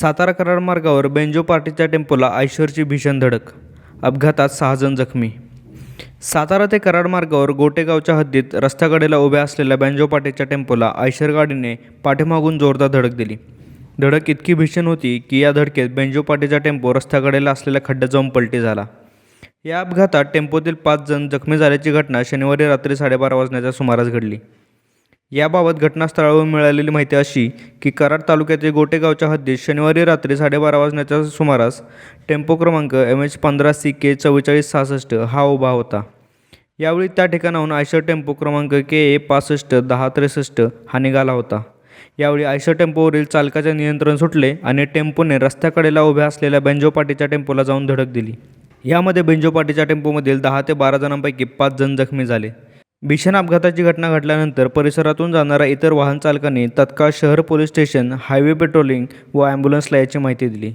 सातारा कराड मार्गावर बेंजो पार्टीच्या टेम्पोला आयशरची भीषण धडक. अपघातात सहा जण जखमी. सातारा ते कराड मार्गावर गोटेगावच्या हद्दीत रस्त्याकडेला उभ्या असलेल्या बेंजो पार्टीच्या टेम्पोला आयशर गाडीने पाठीमागून जोरदार धडक दिली. धडक इतकी भीषण होती की या धडकेत बेंजो पार्टीचा टेम्पो रस्त्याकडेला असलेल्या खड्ड्यात जाऊन पलटी झाला. या अपघातात टेम्पोतील पाच जण जखमी झाल्याची घटना शनिवारी रात्री साडेबारा वाजण्याच्या सुमारास घडली. याबाबत घटनास्थळावरून मिळालेली माहिती अशी की कराड तालुक्यातील गोटेगावच्या हद्दीत शनिवारी रात्री साडेबारा वाजण्याच्या सुमारास टेम्पो क्रमांक एम एच पंधरा सी के चव्वेचाळीस सहासष्ट हा उभा होता. यावेळी त्या ठिकाणाहून आयशर टेम्पो क्रमांक के ए पासष्ट दहा त्रेसष्ट हा निघाला होता. यावेळी आयशर टेम्पोवरील चालकाचे नियंत्रण सुटले आणि टेम्पोने रस्त्याकडेला उभ्या असलेल्या बेंजो पाटीच्या टेम्पोला जाऊन धडक दिली. यामध्ये बेंजो पाटीच्या टेम्पोमधील दहा ते बारा जणांपैकी पाच जण जखमी झाले. भीषण अपघाताची घटना घडल्यानंतर परिसरातून जाणाऱ्या इतर वाहन चालकांनी तत्काळ शहर पोलीस स्टेशन हायवे पेट्रोलिंग व ॲम्ब्युलन्सला याची माहिती दिली.